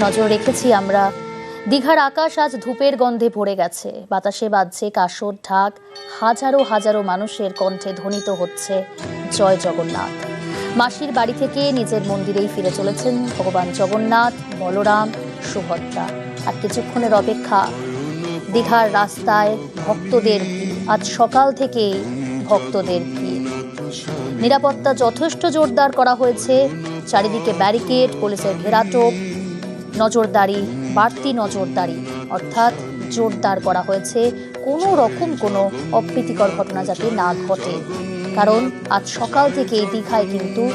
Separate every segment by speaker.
Speaker 1: নজর রেখেছি আমরা। দীঘার আকাশ আজ ধূপের গন্ধে ভরে গেছে। বাতাসে বাজছে কাসর ঢাক। হাজারো হাজারো মানুষের কণ্ঠে ধ্বনিত হচ্ছে, জয় জগন্নাথ। মাসির বাড়ি থেকে নিজের মন্দিরেই ফিরে চলেছেন ভগবান জগন্নাথ, বলরাম, সুভদ্রা। আর কিছুক্ষণের অপেক্ষা, দীঘার রাস্তায় ভক্তদের আজ সকাল থেকেই ভক্তদের নিরাপত্তা যথেষ্ট জোরদার করা হয়েছে। চারিদিকে ব্যারিকেড, পুলিশের ঘেরাটোপ নজরদারি, বাড়তি নজরদারি, অর্থাৎ জোরদার করা হয়েছে কোনো রকম কোনো অপ্রীতিকর ঘটনা যাতে না ঘটে। কারণ আজ সকাল থেকেই দীঘায় কিন্তু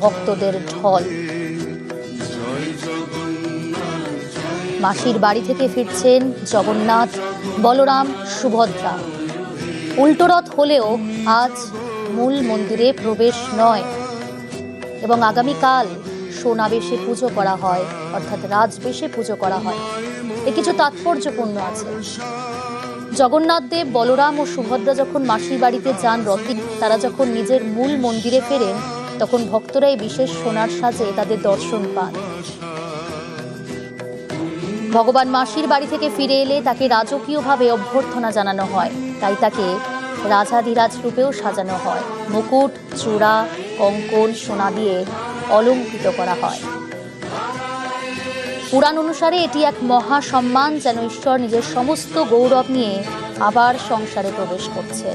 Speaker 1: ভক্তদের ঢল। মাসির বাড়ি থেকে ফিরছেন জগন্নাথ, বলরাম, সুভদ্রা। উল্টোরথ হলেও আজ মূল মন্দিরে প্রবেশ নয়। এবং আগামীকাল সোনাবেশে পুজো করা হয়, অর্থাৎ রাজবেশে পুজো করা হয়। এ কিছু তাৎপর্যপূর্ণ আছে। জগন্নাথ দেব, বলরাম ও সুভদ্রা যখন মাসির বাড়িতে যান রথে, তারা যখন নিজের মূল মন্দিরে ফেরেন, তখন ভক্তরাই বিশেষ সোনার সাজে তাদের দর্শন পান। ভগবান মাসির বাড়ি থেকে ফিরে এলে তাকে রাজকীয়ভাবে অভ্যর্থনা জানানো হয়। তাই তাকে রাজাধিরাজ রূপেও সাজানো হয়। মুকুট, চূড়া কঙ্কন সোনা দিয়ে অলঙ্কৃত করা হয়। পুরাণ অনুসারে এটি এক মহা সম্মান যেন ঈশ্বর নিজের সমস্ত গৌরব নিয়ে আবার সংসারে প্রবেশ করছে।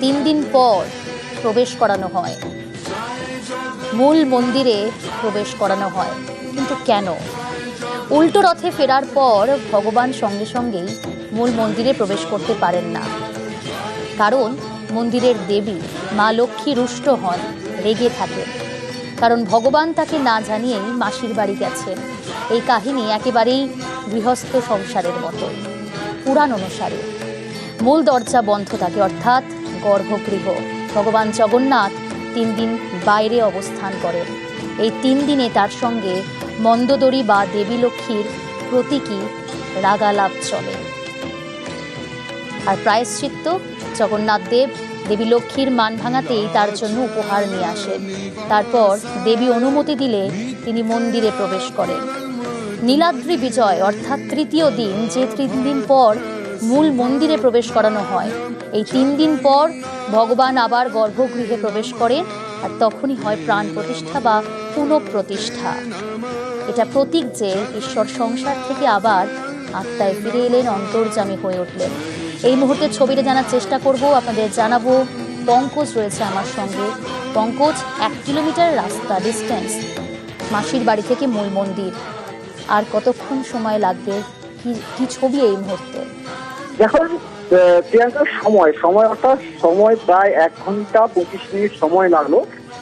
Speaker 1: তিন দিন পর প্রবেশ করানো হয়। মূল মন্দিরে প্রবেশ করানো হয়। কিন্তু কেন? উল্টো রথে ফেরার পর ভগবান সঙ্গে সঙ্গেই মূল মন্দিরে প্রবেশ করতে পারেন না। কারণ মন্দিরের দেবী মা লক্ষ্মী রুষ্ট হন, রেগে থাকেন কারণ ভগবান তাকে না জানিয়েই মাসির বাড়ি গেছেন এই কাহিনী একেবারেই গৃহস্থ সংসারের মতো, পুরাণ অনুসারে। মূল দরজা বন্ধ থাকে, অর্থাৎ গর্ভগৃহ। ভগবান জগন্নাথ তিন দিন বাইরে অবস্থান করেন। এই তিন দিনে তার সঙ্গে মন্দদরি বা দেবী লক্ষ্মীর প্রতীকী রাগালাপ চলে। আর প্রায়শ্চিত্ত জগন্নাথ দেব দেবী লক্ষ্মীর মান ভাঙাতেই তার জন্য উপহার নিয়ে আসেন তারপর দেবী অনুমতি দিলে তিনি মন্দিরে প্রবেশ করেন। নীলাদ্রি বিজয় অর্থাৎ তৃতীয় দিন, যে তিন দিন পর মূল মন্দিরে প্রবেশ করানো হয়। এই তিন দিন পর ভগবান আবার গর্ভগৃহে প্রবেশ করেন আর তখনই হয় প্রাণ প্রতিষ্ঠা বা পুনঃপ্রতিষ্ঠা। এটা প্রতীক যে ঈশ্বর সংসার থেকে আবার আত্মায় ফিরে এলেন অন্তর্জামী হয়ে উঠলেন। এই মুহূর্তে ছবিটা জানার চেষ্টা করব, আপনাদের জানাব, পঙ্কজ রয়েছে আমার সঙ্গে। পঙ্কজ, এক কিলোমিটার রাস্তা ডিস্টেন্স মাসির বাড়ি থেকে মূল মন্দির। আর কতক্ষণ সময় লাগবে? কি ছবি এই মুহূর্তে?
Speaker 2: দেখুন প্রিয়াঙ্কার, সময়। সময় অর্থাৎ সময় প্রায় এক ঘণ্টা পঁচিশ মিনিট সময় লাগল।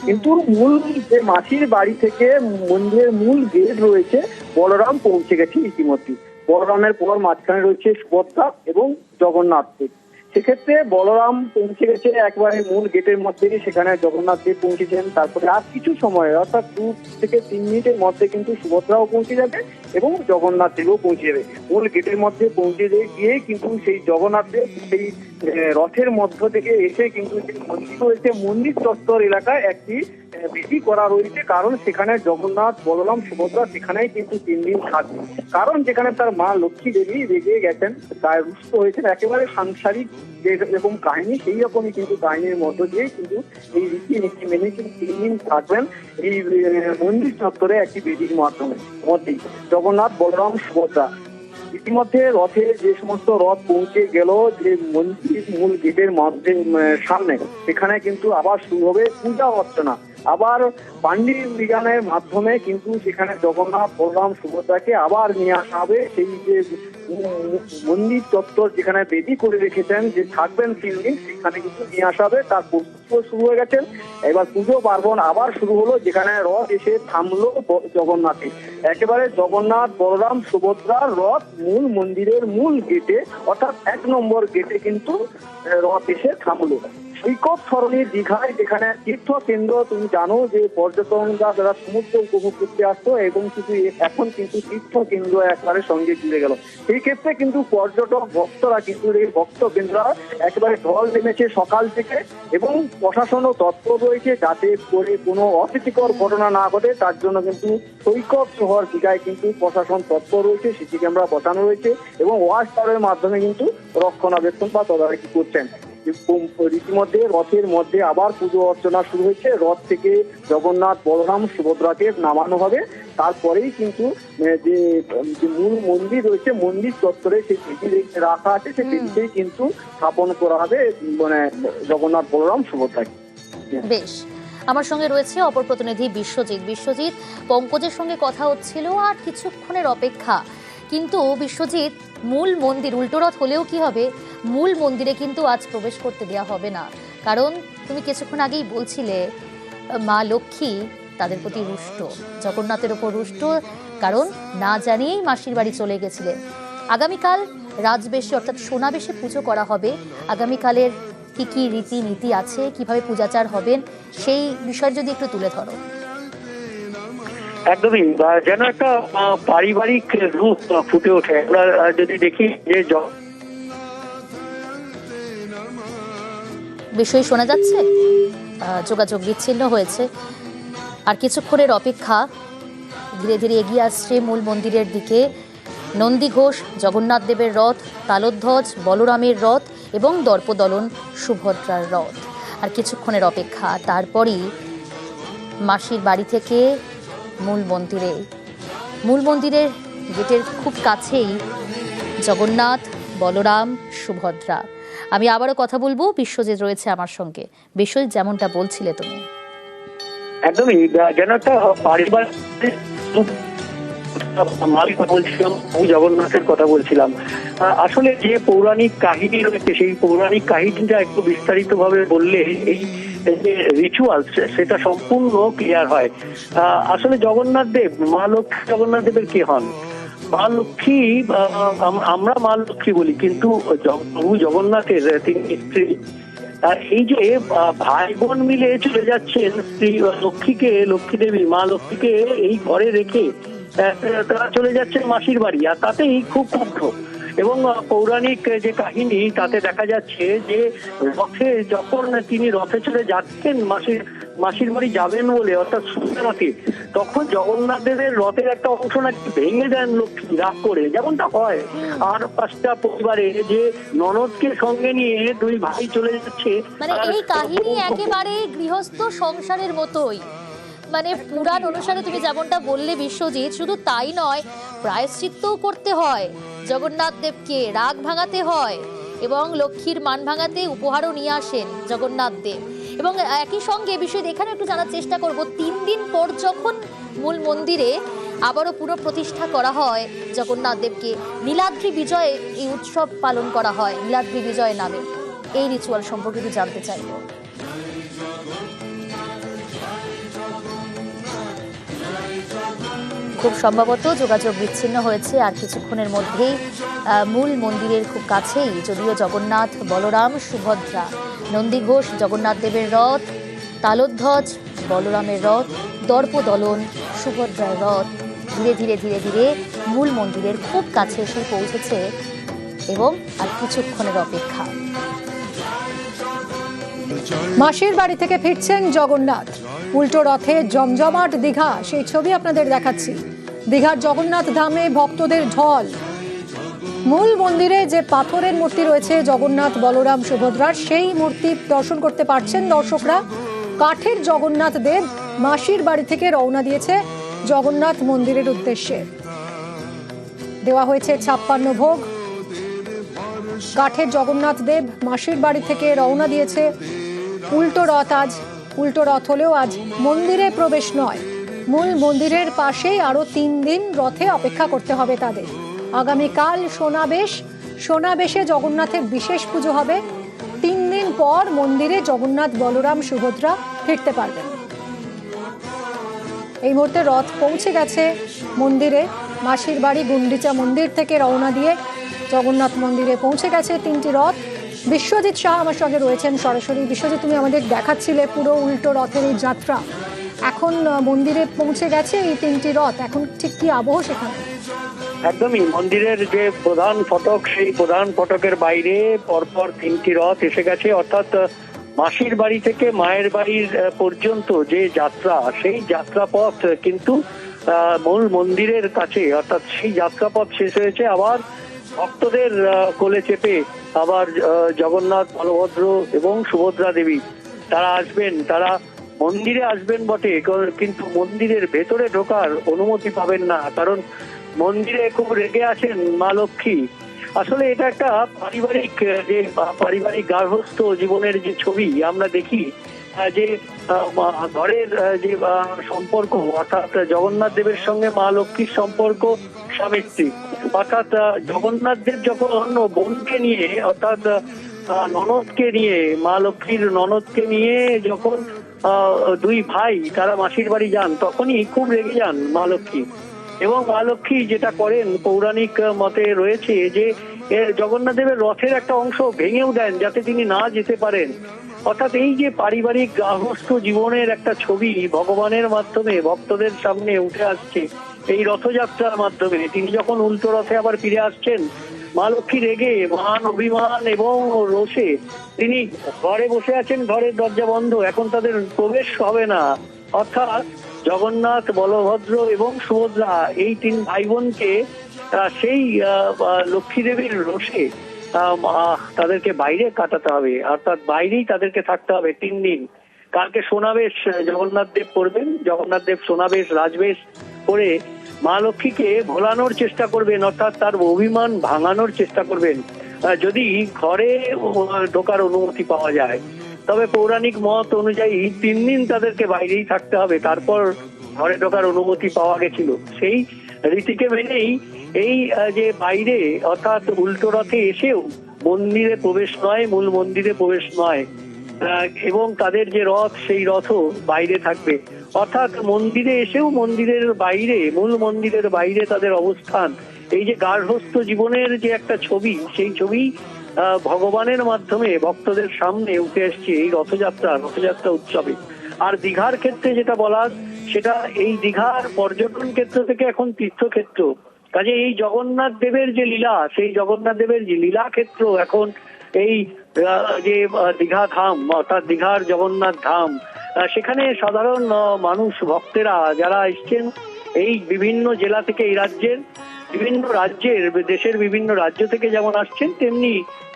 Speaker 2: কিন্তু মূল যে মাসির বাড়ি থেকে মন্দিরের মূল গেট রয়েছে, বলরাম পৌঁছে গেছে ইতিমধ্যে বলরামের পর মাঝখানে রয়েছে সুভদ্রা এবং জগন্নাথ দেব। সেক্ষেত্রে বলরাম পৌঁছে গেছে একবারে মূল গেটের মধ্যে, সেখানে জগন্নাথ দেব পৌঁছেছেন। তারপরে আর কিছু সময়, অর্থাৎ দু থেকে তিন মিনিটের মধ্যে কিন্তু সুভদ্রাও পৌঁছে যাবে। এবং জগন্নাথ দেবও পৌঁছে যাবে মূল গেটের মধ্যে পৌঁছে গিয়ে কিন্তু সেই জগন্নাথ দেব সেই রথের মধ্য থেকে এসে কিন্তু যে মন্দির রয়েছে মন্দির চত্বর এলাকায় একটি বিধি করা রয়েছে। কারণ সেখানে জগন্নাথ, বলরাম, সুভদ্রা সেখানেই কিন্তু তিন দিন থাকবে। কারণ যেখানে তার মা লক্ষ্মী দেবী রেগে গেছেন তার রুষ্ট হয়েছেন, একেবারে সাংসারিক যে এরকম কাহিনী, সেই রকমই কিন্তু কাহিনীর মধ্য দিয়ে কিন্তু এই রীতি নীতি মেনে কিন্তু তিন দিন থাকবেন এই মন্দির চত্বরে একটি বেদির মাধ্যমে, মধ্যেই। জগন্নাথ, বলরাম, সুভদ্রা। ইতিমধ্যে রথে যে সমস্ত রথ পৌঁছে গেল যে মন্দির মূল গেটের মধ্যে সামনে, সেখানে কিন্তু আবার শুরু হবে পূজা অর্চনা। আবার পান্ডিত বিজ্ঞানের মাধ্যমে কিন্তু সেখানে জগন্নাথ, বলরাম, সুভদ্রাকে আবার নিয়ে আসা হবে সেই যে মন্দির চত্বর যেখানে বেদি করে রেখেছেন, যে থাকবেন তিন দিন সেখানে কিন্তু নিয়ে আসা হবে। তার প্রস্তুত শুরু হয়ে গেছেন এবার পুজো পার্বণ আবার শুরু হলো, যেখানে রথ এসে থামলো জগন্নাথে। একেবারে জগন্নাথ, বলরাম সুভদ্রার রথ মূল মন্দিরের মূল গেটে, অর্থাৎ এক নম্বর গেটে কিন্তু রথ এসে থামলো। সৈকত সরণী দীঘায় যেখানে তীর্থ কেন্দ্র তুমি জানো যে পর্যটনরা যারা সমুদ্র উপভোগ করতে আসতো এবং কিন্তু এখন কিন্তু তীর্থ কেন্দ্র একবারে সঙ্গে জুড়ে গেল। এই ক্ষেত্রে কিন্তু পর্যটক ভক্তরা কিন্তু এই ভক্ত কেন্দ্র একেবারে ঢল নেমেছে সকাল থেকে এবং প্রশাসনও তৎপর রয়েছে যাতে করে কোনো অপ্রীতিকর ঘটনা না ঘটে। তার জন্য কিন্তু সৈকত শহর দীঘায় কিন্তু প্রশাসন তৎপর রয়েছে সিসি ক্যামেরা বসানো রয়েছে এবং ওয়াশ টাওয়ারের মাধ্যমে কিন্তু রক্ষণাবেক্ষণ বা তদারকি করছেন। রীতিমধ্যে রথের মধ্যে আবার পুজো অর্চনা শুরু হয়েছে। রথ থেকে জগন্নাথ বলরাম সুভদ্রাকে নামানো হবে। তারপরেই কিন্তু যে মূল মন্দির রয়েছে মন্দির চত্বরে সেই বেদি রাখা আছে। সেই বেদিতেই কিন্তু স্থাপন করা হবে মানে জগন্নাথ বলরাম সুভদ্রাকে।
Speaker 1: বেশ। আমার সঙ্গে রয়েছে অপর প্রতিনিধি বিশ্বজিৎ। বিশ্বজিৎ পঙ্কজের সঙ্গে কথা হচ্ছিল আর কিছুক্ষণের অপেক্ষা। কিন্তু বিশ্বজিৎ মূল মন্দির উল্টোরথ হলেও কি হবে? মূল মন্দিরে কিন্তু আজ প্রবেশ করতে দেওয়া হবে না। কারণ তুমি কিছুক্ষণ আগেই বলছিলে, মা লক্ষ্মী তাদের প্রতি রুষ্ট, জগন্নাথের ওপর রুষ্ট। কারণ না জানিয়েই মাসির বাড়ি চলে গেছিলেন আগামীকাল রাজবেশে অর্থাৎ সোনাবেশে পুজো করা হবে। আগামীকালের কি কি রীতি নীতি আছে, কীভাবে পূজাচার হবেন, সেই বিষয় যদি একটু তুলে ধরো।
Speaker 3: একদমই। যেন একটা পারিবারিক রূপ ফুটে ওঠে। আমরা যদি দেখি যে
Speaker 1: বিষয় শোনা যাচ্ছে? যোগাযোগ বিচ্ছিন্ন হয়েছে। আর কিছুক্ষণের অপেক্ষা, ধীরে ধীরে এগিয়ে আসছে মূল মন্দিরের দিকে। নন্দী ঘোষ, জগন্নাথ দেবের রথ, তালোধ্বজ, বলরামের রথ এবং দর্পদলন, সুভদ্রার রথ। আর কিছুক্ষণের অপেক্ষা, তারপরই মাসির বাড়ি থেকে মূল মন্দিরে। মূল মন্দিরের গেটের খুব কাছেই জগন্নাথ, বলরাম, সুভদ্রা। আমি আবারও কথা বলব, বিশ্বজিৎ রয়েছে আমার সঙ্গে। বিশ্বজিৎ, যেমনটা বলছিলে তুমি।
Speaker 3: একদমই যেন একটা পারিবারিক মালিক বলছিলাম প্রভু জগন্নাথের কথা বলছিলাম। আসলে যে পৌরাণিক কাহিনী রয়েছে, সেই পৌরাণিক কাহিনীটা একটু বিস্তারিত ভাবে বললে এই যে সেটা সম্পূর্ণ ক্লিয়ার হয়। আসলে জগন্নাথ দেব, মা লক্ষ্মী, জগন্নাথ দেবের কে হন? মা লক্ষ্মী আমরা মা লক্ষ্মী বলি, কিন্তু প্রভু জগন্নাথের তিনি স্ত্রী। এই যে ভাই বোন মিলে চলে যাচ্ছেন, স্ত্রী লক্ষ্মীকে, লক্ষ্মী দেবী মা লক্ষ্মীকে এই ঘরে রেখে তারা চলে যাচ্ছেন মাসির বাড়ি আর তাতেই খুব ক্ষুব্ধ এবং পৌরাণিক যে কাহিনী তাতে দেখা যাচ্ছে যে রথে যখন তিনি রথে চলে যাচ্ছেন মাসির মাসির বাড়ি যাবেন বলে অর্থাৎ সুন্দরকে তখন জগন্নাথ দেবের রথের একটা অংশ নাকি ভেঙে দেন লক্ষ্মী রাগ করে যেমনটা হয়। আর পাঁচটা পরিবারে যে ননদকে সঙ্গে নিয়ে দুই ভাই চলে যাচ্ছে
Speaker 1: মানে এই কাহিনী একেবারে গৃহস্থ সংসারের মতোই। মানে পুরাণ অনুসারে তুমি যেমনটা বললে বিশ্বজিৎ, শুধু তাই নয়, প্রায়শ্চিত্তও করতে হয়। জগন্নাথ দেবকে রাগ ভাঙাতে হয় এবং লক্ষ্মীর মান ভাঙাতে উপহারও নিয়ে আসেন জগন্নাথ দেব। এবং একই সঙ্গে বিষয় এখানে একটু জানার চেষ্টা করব, তিন দিন পর যখন মূল মন্দিরে আবারও পুনঃপ্রতিষ্ঠা করা হয় জগন্নাথ দেবকে, নীলাদ্রি বিজয়ে এই উৎসব পালন করা হয়, নীলাদ্রি বিজয় নামে। এই রিচুয়াল সম্পর্কে জানতে চাইব। খুব সম্ভবত যোগাযোগ বিচ্ছিন্ন হয়েছে আর কিছুক্ষণের মধ্যেই মূল মন্দিরের খুব কাছেই, যদিও জগন্নাথ বলরাম সুভদ্রা, নন্দী ঘোষ, জগন্নাথ দেবের রথ, তালোধ্বজ, বলরামের রথ, দর্পদলন, সুভদ্রার রথ, ধীরে ধীরে ধীরে ধীরে মূল মন্দিরের খুব কাছে এসে পৌঁছেছে এবং আর কিছুক্ষণের অপেক্ষা।
Speaker 4: মাসির বাড়ি থেকে ফিরছেন জগন্নাথ। উল্টো রথে জমজমাট দীঘা, সেই ছবি আপনাদের দেখাচ্ছি। দীঘার জগন্নাথ ধামে ভক্তদের ঢল। মূল মন্দিরে যে পাথরের মূর্তি রয়েছে, জগন্নাথ বলরাম সুভদ্রার, সেই মূর্তি দর্শন করতে পারছেন দর্শকরা। কাঠের জগন্নাথ দেব মাসির বাড়ি থেকে রওনা দিয়েছে জগন্নাথ মন্দিরের উদ্দেশ্যে। দেওয়া হয়েছে ছাপ্পান্ন ভোগ। কাঠের জগন্নাথ দেব মাসির বাড়ি থেকে রওনা দিয়েছে উল্টো রথ আজ, উল্টো রথ হলেও আজ মন্দিরে প্রবেশ নয়। মূল মন্দিরের পাশেই আরও তিন দিন রথে অপেক্ষা করতে হবে তাদের। আগামীকাল সোনাবেশ, সোনাবেশে জগন্নাথের বিশেষ পুজো হবে। তিন দিন পর মন্দিরে জগন্নাথ বলরাম সুভদ্রা ফিরতে পারবেন। এই মুহূর্তে রথ পৌঁছে গেছে মন্দিরে। মাসির বাড়ি গুন্ডিচা মন্দির থেকে রওনা দিয়ে জগন্নাথ মন্দিরে পৌঁছে গেছে তিনটি রথ। বিশ্বজিৎ শাহ আমার সঙ্গে রয়েছেন সরাসরি। বিশ্বজিৎ তুমি আমাদের দেখাচ্ছিলে পুরো উল্টো রথের এই যাত্রা। এখন মন্দিরে পৌঁছে গেছে এই তিনটি রথ। এখন ঠিক কি আবহ সেখানে?
Speaker 3: একদমই মন্দিরের যে প্রধান ফটক সেই প্রধান ফটকের বাইরে পরপর তিনটি রথ এসে গেছে। অর্থাৎ মাসির বাড়ি থেকে মায়ের বাড়ির পর্যন্ত যে যাত্রা সেই যাত্রাপথ কিন্তু আহ, মূল মন্দিরের কাছে অর্থাৎ সেই যাত্রাপথ শেষ হয়েছে। আবার ভক্তদের কোলে চেপে আবার জগন্নাথ, বলভদ্র এবং সুভদ্রা দেবী তারা আসবেন, তারা মন্দিরে আসবেন বটে কিন্তু মন্দিরের ভেতরে ঢোকার অনুমতি পাবেন না, কারণ মন্দিরে খুব রেগে আছেন মা লক্ষ্মী। আসলে এটা একটা পারিবারিক যে পারিবারিক গার্হস্থ জীবনের যে ছবি আমরা দেখি যে ঘরের যে সম্পর্ক, অর্থাৎ জগন্নাথ দেবের সঙ্গে মা লক্ষ্মীর সম্পর্ক স্বামী স্ত্রী অর্থাৎ জগন্নাথ দেব যখন বোনকে নিয়ে, অর্থাৎ ননদকে নিয়ে, মা লক্ষ্মীর ননদকে নিয়ে যখন দুই ভাই তারা মাসির বাড়ি যান, তখনই খুব রেগে যান মা লক্ষ্মী। এবং মা লক্ষ্মী যেটা করেন, পৌরাণিক মতে রয়েছে যে জগন্নাথ দেবের রথের একটা অংশ ভেঙেও দেন যাতে তিনি না যেতে পারেন। অর্থাৎ এই যে পারিবারিক গার্হস্থ জীবনের একটা ছবি ভগবানের মাধ্যমে, ভক্তদের সামনে উঠে আসছে এই রথযাত্রার মাধ্যমে তিনি যখন উল্টো রথে আবার ফিরে আসছেন, মা লক্ষ্মী রেগে, মান অভিমান এবং রোষে, তিনি ঘরে বসে আছেন, ঘরের দরজা বন্ধ, এখন তাদের প্রবেশ হবে না। অর্থাৎ জগন্নাথ, বলভদ্র এবং সুভদ্রা, এই তিন ভাই বোনকে সেই লক্ষ্মী দেবীর রোষে তাদেরকে বাইরে কাটাতে হবে। অর্থাৎ বাইরেই তাদেরকে থাকতে হবে তিন দিন। কালকে সোনাবেশ জগন্নাথ দেব করবেন জগন্নাথ দেব সোনাবেশ, রাজবেশ করে মা লক্ষ্মীকে ভোলানোর চেষ্টা করবেন, অর্থাৎ তার অভিমান ভাঙানোর চেষ্টা করবেন। যদি ঘরে ঢোকার অনুমতি পাওয়া যায়, তবে পৌরাণিক মত অনুযায়ী তিন দিন তাদেরকে বাইরেই থাকতে হবে। তারপর ঘরে ঢোকার অনুমতি পাওয়া গেছিল। সেই রীতিকে মেনেই এই যে বাইরে, অর্থাৎ উল্টো রথে এসেও মন্দিরে প্রবেশ নয়, মূল মন্দিরে প্রবেশ নয়। এবং তাদের যে রথ, সেই রথও বাইরে থাকবে। অর্থাৎ মন্দিরে এসেও মন্দিরের বাইরে, মূল মন্দিরের বাইরে তাদের অবস্থান। এই যে গার্হস্থ জীবনের যে একটা ছবি, সেই ছবি ভগবানের মাধ্যমে ভক্তদের সামনে উঠে আসছে এই রথযাত্রা রথযাত্রা উৎসবে। আর দীঘার ক্ষেত্রে যেটা বলার, সেটা এই দীঘার পর্যটন ক্ষেত্র থেকে এখন তীর্থক্ষেত্র। কাজে এই জগন্নাথ দেবের যে লীলা, সেই জগন্নাথ দেবের যে লীলা ক্ষেত্র এখন এই যে দীঘা ধাম, অর্থাৎ দীঘার জগন্নাথ ধাম সেখানে সাধারণ মানুষ, ভক্তেরা যারা এসছেন, এই বিভিন্ন জেলা থেকে এই রাজ্যের, বিভিন্ন রাজ্যের, দেশের বিভিন্ন রাজ্য থেকে যেমন আসছেন, তেমনি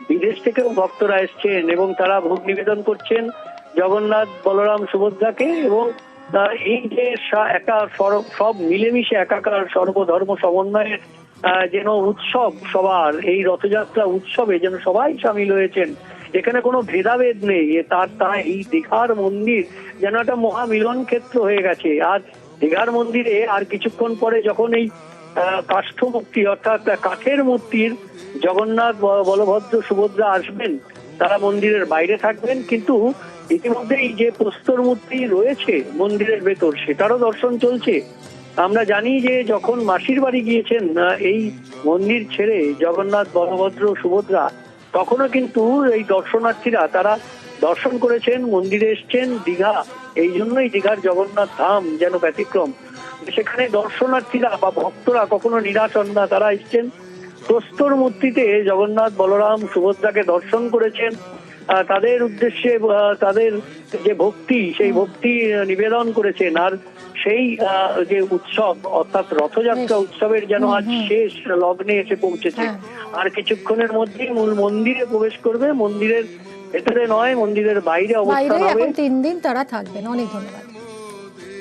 Speaker 3: বিদেশ থেকেও ভক্তরা এসছেন এবং তারা ভোগ নিবেদন করছেন জগন্নাথ বলরাম সুভদ্রাকে এবং এই যে একা সব মিলেমিশে একাকার সর্বধর্ম সমন্বয়ের যেন উৎসব সবার, এই রথযাত্রা উৎসবে যেন সবাই সামিল হয়েছেন। এখানে কোনো ভেদাভেদ নেই তার তারা এই দীঘার মন্দির যেন একটা মহামিলন ক্ষেত্র হয়ে গেছে। আর দীঘার মন্দিরে আর কিছুক্ষণ পরে যখন এই কাষ্ঠ মূর্তি অর্থাৎ কাঠের মূর্তির জগন্নাথ বলভদ্র সুভদ্রা আসবেন, তারা মন্দিরের বাইরে থাকবেন। কিন্তু ইতিমধ্যেই যে প্রস্তর মূর্তি রয়েছে মন্দিরের ভেতর, সেটারও দর্শন চলছে। আমরা জানি যে যখন মাসির বাড়ি গিয়েছেন এই মন্দির ছেড়ে জগন্নাথ, বলভদ্র, সুভদ্রা, তখনও কিন্তু এই দর্শনার্থীরা তারা দর্শন করেছেন, মন্দিরে এসছেন, দীঘা, এই জন্যই দীঘার জগন্নাথ ধাম যেন ব্যতিক্রম। সেখানে দর্শনার্থীরা বা ভক্তরা কখনো নিরাশ হন না, তারা এসছেন। প্রস্তর মূর্তিতে জগন্নাথ, বলরাম, সুভদ্রাকে দর্শন করেছেন। তাদের উদ্দেশ্যে তাদের যে ভক্তি সেই ভক্তি নিবেদন করেছেন। আর সেই যে উৎসব অর্থাৎ রথযাত্রা উৎসবের যেন আজ। শেষ লগ্নে এসে পৌঁছেছে।
Speaker 4: হ্যাঁ।
Speaker 3: আর কিছুক্ষণের মধ্যেই মূল মন্দিরে প্রবেশ করবে। মন্দিরের ভেতরে নয় মন্দিরের বাইরে
Speaker 4: বাইরে
Speaker 3: অবস্থান হবে
Speaker 4: তিন দিন তারা থাকবেন। অনেক ধন্যবাদ।